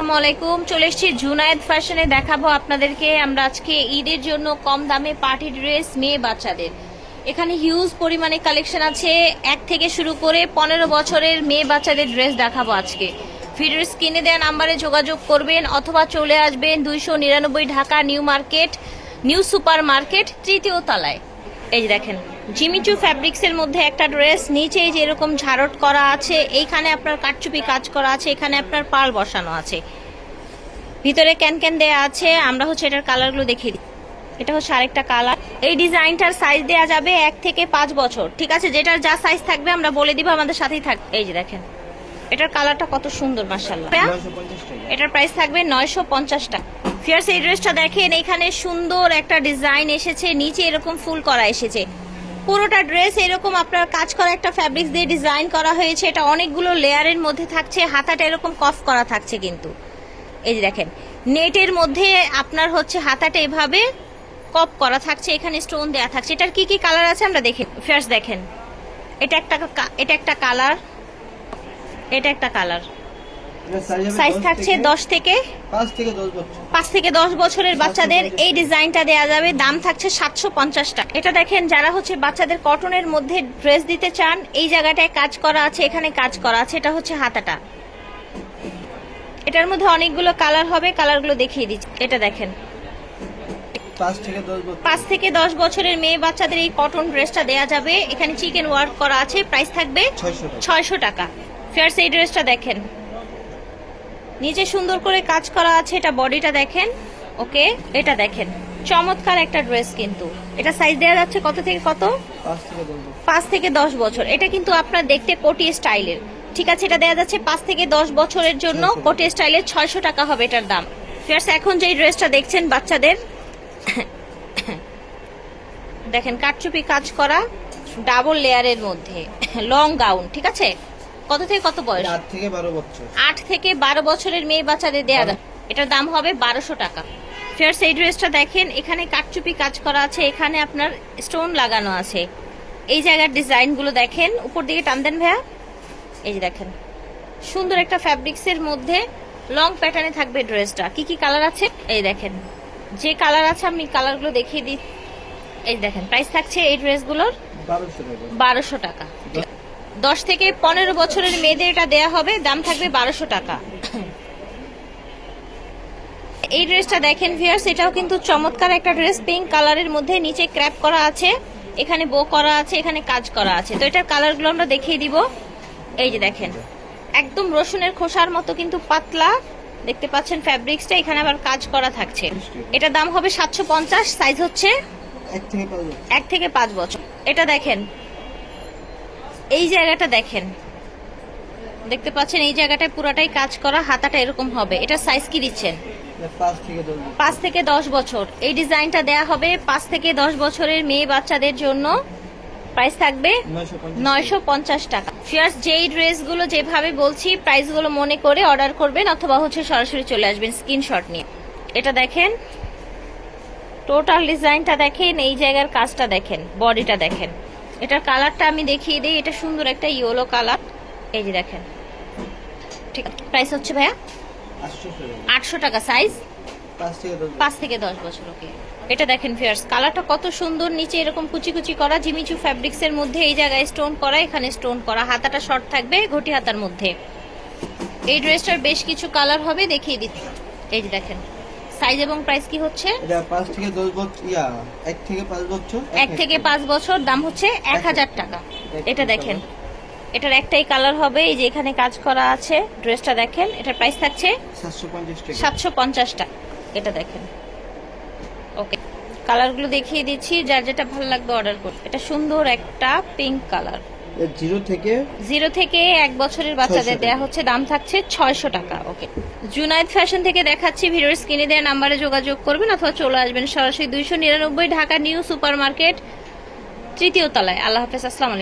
আসসালামু আলাইকুম। চলে এসেছি জুনায়েদ ফ্যাশনে। দেখাবো আপনাদেরকে। আমরা আজকে ঈদের জন্য কম দামে পার্টি ড্রেস মেয়ে বাচ্চাদের। এখানে হিউজ পরিমাণে কালেকশন আছে। এক থেকে শুরু করে পনেরো বছরের মেয়ে বাচ্চাদের ড্রেস দেখাবো আজকে। ভিডিওর স্ক্রিনে দেওয়া নাম্বারে যোগাযোগ করবেন অথবা চলে আসবেন দুইশো নিরানব্বই Dhaka new market, new super market, তৃতীয় তলায়। এই দেখেন জিমিচু ফ্যাব্রিক্সের মধ্যে একটা ড্রেস নিচে যে এরকম ঝাড়ট করা আছে, এইখানে আপনার কাটচুপি কাজ করা আছে, এখানে আপনার পাল বসানো আছে। ভিতরে ক্যান ক্যান দেয়া আছে, আমরা হচ্ছে এটার কালারগুলো দেখিয়ে দিই। এটা হচ্ছে আরেকটা কালার এই ডিজাইনটার সাইজ দেয়া যাবে এক থেকে পাঁচ বছর। ঠিক আছে, যেটার যা সাইজ থাকবে, আমরা বলে দিব, আমাদের সাথেই থাকবে এই যে দেখেন, এটার কালারটা কত সুন্দর মার্শাল্লাহ এটার প্রাইস থাকবে নয়শো পঞ্চাশ টাকা। ফিয়ার্স এই ড্রেসটা দেখেন, এখানে সুন্দর একটা ডিজাইন এসেছে, নিচে এরকম ফুল করা এসেছে। পুরোটা ড্রেস এরকম আপনার কাজ করা একটা ফ্যাব্রিক্স দিয়ে ডিজাইন করা হয়েছে। এটা অনেকগুলো লেয়ারের মধ্যে থাকছে হাতাটা এরকম কফ করা থাকছে কিন্তু। এই যে দেখেন নেটের মধ্যে আপনার হচ্ছে হাতাটা এভাবে কপ করা থাকছে এখানে স্টোন দেয়া থাকছে। এটার কি কি কালার আছে আমরা দেখে ফিয়ার্স দেখেন। এটা একটা এটা একটা কালার এটা একটা কালার সাইজ থাকছে দশ থেকে পাঁচ থেকে দশ বছর। পাঁচ থেকে দশ বছরের বাচ্চাদের এই ডিজাইনটা দেয়া যাবে। দাম থাকছে সাতশো পঞ্চাশ টাকা। এটা দেখেন যারা হচ্ছে বাচ্চাদের কটনের মধ্যে ড্রেস দিতে চান এই জায়গাটায় কাজ করা আছে এখানে কাজ করা আছে। এটা হচ্ছে হাতাটা। এটার মধ্যে অনেকগুলো কালার হবে কালারগুলো দেখিয়ে দিচ্ছি। এটা দেখেন। পাঁচ থেকে দশ বছরের মেয়ে বাচ্চাদের এই কটন ড্রেসটা দেয়া যাবে। এখানে চিকেন ওয়ার্ক করা আছে। প্রাইস থাকবে ছয়শো টাকা। ছয়শো টাকা। ফেয়ার্স এই ড্রেসটা দেখেন। নিচে সুন্দর করে কাজ করা আছে এটা বডিটা দেখেন ওকে এটা দেখেন চমৎকার একটা ড্রেস কিন্তু। এটা সাইজ দেওয়া যাচ্ছে কত থেকে কত? পাঁচ থেকে দশ বছর। পাঁচ থেকে দশ বছর। এটা কিন্তু আপনার দেখতে কোটি স্টাইলের। ঠিক আছে এটা দেওয়া যাচ্ছে পাঁচ থেকে দশ বছরের জন্য কোটি স্টাইলের ছয়শো টাকা হবে এটার দাম। ফিয়ার্স এখন যে ড্রেসটা দেখছেন বাচ্চাদের দেখেন কাটচুপি কাজ করা ডাবল লেয়ারের মধ্যে লং গাউন ঠিক আছে? কত থেকে কত বয়স? আট থেকে বারো বছর। আট থেকে বারো বছরের মেয়ে বাচ্চাদের দেয়া এটার দাম হবে বারোশো টাকা। ফেয়ার্স এই ড্রেসটা দেখেন এখানে কাটচুপি কাজ করা আছে এখানে আপনার স্টোন লাগানো আছে। এই জায়গার ডিজাইনগুলো দেখেন উপর দিকে টান দেন ভাইয়া। এই যে দেখেন সুন্দর একটা ফ্যাব্রিক্সের মধ্যে লং প্যাটার্নে থাকবে ড্রেসটা। কি কি কালার আছে? এই দেখেন যে কালার আছে আমি কালারগুলো দেখিয়ে দিই। এই দেখেন প্রাইস থাকছে এই ড্রেসগুলোর বারোশো টাকা। দশ থেকে পনেরো বছরের মেয়েদের এটা দেয়া হবে দাম থাকবে বারোশো টাকা। এই ড্রেসটা দেখেন ভিয়ার্স এটাও কিন্তু চমৎকার একটা ড্রেস পিঙ্ক কালারের মধ্যে নিচে ক্র্যাপ করা আছে এখানে বো করা আছে এখানে কাজ করা আছে। তো এটার কালারগুলো আমরা দেখিয়ে দিব। এই যে দেখেন একদম রসুনের খোসার মতো কিন্তু পাতলা দেখতে পাচ্ছেন ফ্যাব্রিক্সটা এখানে আবার কাজ করা থাকছে। এটার দাম হবে সাতশো পঞ্চাশ সাইজ হচ্ছে এক থেকে পাঁচ বছর। এটা দেখেন এই জায়গাটা দেখেন। দেখতে পাচ্ছেন এই জায়গাটায় পুরাটাই কাজ করা হাতাটা এরকম হবে। এটা সাইজ কি দিচ্ছেন? পাঁচ থেকে দশ বছর। এই ডিজাইনটা দেয়া হবে পাঁচ থেকে দশ বছরের মেয়ে বাচ্চাদের জন্য। প্রাইস থাকবে নয়শো পঞ্চাশ নয়শো পঞ্চাশ টাকা। ফিয়ার্স যেই ড্রেসগুলো যেভাবে বলছি প্রাইসগুলো মনে করে অর্ডার করবেন অথবা হচ্ছে সরাসরি চলে আসবেন স্ক্রিনশট নিয়ে। এটা দেখেন। টোটাল ডিজাইনটা দেখেন এই জায়গার কাজটা দেখেন বডিটা দেখেন। এটার কালারটা আমি দেখিয়ে দিই। এটা সুন্দর একটা ইয়েলো কালার এই যে দেখেন। ঠিক প্রাইস হচ্ছে ভাইয়া? আটশো টাকা সাইজ পাঁচ থেকে দশ বছর ওকে এটা দেখেন ফিয়ার্স কালারটা কত সুন্দর। নিচে এরকম কুচি কুচি করা, জিমিচু ফ্যাব্রিক্স এর মধ্যে এই জায়গায় স্টোন করা, এখানে স্টোন করা। হাতাটা শর্ট থাকবে ঘটি হাতার মধ্যে। এই ড্রেসটার বেশ কিছু কালার হবে, দেখিয়ে দিচ্ছি। এই যে দেখেন। সাইজ এবং প্রাইস কি হচ্ছে? এটা পাঁচ থেকে দশ বছর ইয়া এক থেকে পাঁচ বছর থেকে দাম হচ্ছে এক হাজার টাকা। এটা দেখেন। এটার একটাই কালার হবে এই যে এখানে কাজ করা আছে ড্রেসটা দেখেন এটার প্রাইস থাকছে সাতশো পঞ্চাশ টাকা। সাতশো পঞ্চাশ টাকা। এটা দেখেন। ওকে কালারগুলো দেখিয়ে দিচ্ছি যার যেটা ভালো লাগবে অর্ডার করতে এটা সুন্দর একটা পিঙ্ক কালার। জিরো থেকে জিরো থেকে এক বছরের বাচ্চাদের 600 দেওয়া হচ্ছে দাম থাকছে ছয়শো টাকা ওকে। জুনাইদ ফ্যাশন থেকে দেখাচ্ছি ভিডিওর স্ক্রিনে দেওয়া নাম্বারে যোগাযোগ করবেন অথবা চলে আসবেন সরাসরি দুইশো নিরানব্বই ঢাকা নিউ সুপার মার্কেট তৃতীয় তলায়। আল্লাহ হাফেজ আসসালাম